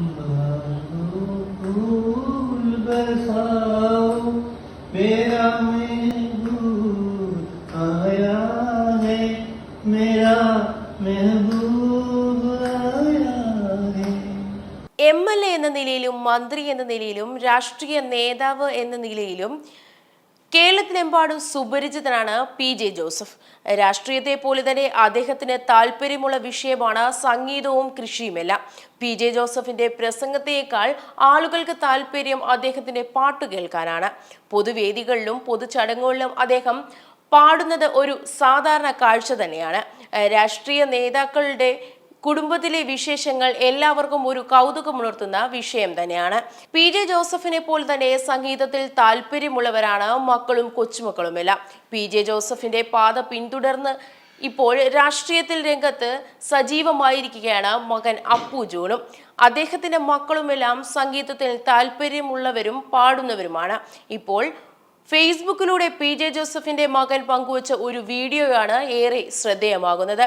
M L A എന്ന നിലയിലും മന്ത്രി എന്ന നിലയിലും രാഷ്ട്രീയ നേതാവ് എന്ന നിലയിലും കേരളത്തിലെമ്പാടും സുപരിചിതനാണ് പി ജെ ജോസഫ്. രാഷ്ട്രീയത്തെ പോലെ തന്നെ അദ്ദേഹത്തിന് താല്പര്യമുള്ള വിഷയമാണ് സംഗീതവും കൃഷിയുമെല്ലാം. പി ജെ ജോസഫിന്റെ പ്രസംഗത്തേക്കാൾ ആളുകൾക്ക് താല്പര്യം അദ്ദേഹത്തിന്റെ പാട്ട് കേൾക്കാനാണ്. പൊതുവേദികളിലും പൊതുചടങ്ങുകളിലും അദ്ദേഹം പാടുന്നത് ഒരു സാധാരണ കാഴ്ച തന്നെയാണ്. രാഷ്ട്രീയ നേതാക്കളുടെ കുടുംബത്തിലെ വിശേഷങ്ങൾ എല്ലാവർക്കും ഒരു കൗതുകമുണർത്തുന്ന വിഷയം തന്നെയാണ്. പി. ജെ. ജോസഫിനെ പോലെ തന്നെ സംഗീതത്തിൽ താല്പര്യമുള്ളവരാണ് മക്കളും കൊച്ചുമക്കളുമെല്ലാം. പി. ജെ. ജോസഫിന്റെ പാത പിന്തുടർന്ന് ഇപ്പോൾ രാഷ്ട്രീയത്തിൽ രംഗത്ത് സജീവമായിരിക്കുകയാണ് മകൻ അപ്പു ജോണും. അദ്ദേഹത്തിന്റെ മക്കളുമെല്ലാം സംഗീതത്തിൽ താല്പര്യമുള്ളവരും പാടുന്നവരുമാണ്. ഇപ്പോൾ ഫേസ്ബുക്കിലൂടെ പി. ജെ. ജോസഫിന്റെ മകൻ പങ്കുവച്ച ഒരു വീഡിയോയാണ് ഏറെ ശ്രദ്ധേയമാകുന്നത്.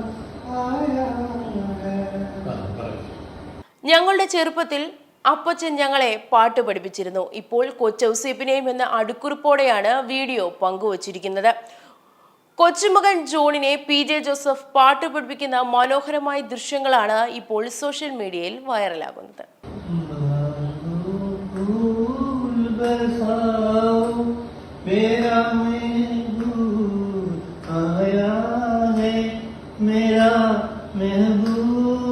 ഞങ്ങളുടെ ചെറുപ്പത്തിൽ അപ്പച്ചൻ ഞങ്ങളെ പാട്ട് പഠിപ്പിച്ചിരുന്നു. ഇപ്പോൾ കൊച്ചൌസീപ്പിനെയും എന്ന അടുക്കുറിപ്പോടെയാണ് വീഡിയോ പങ്കുവച്ചിരിക്കുന്നത്. കൊച്ചുമകൻ ജോണിനെ പി ജെ ജോസഫ് പാട്ട് പഠിപ്പിക്കുന്ന മനോഹരമായ ദൃശ്യങ്ങളാണ് ഇപ്പോൾ സോഷ്യൽ മീഡിയയിൽ വൈറലാകുന്നത്. Yahweh.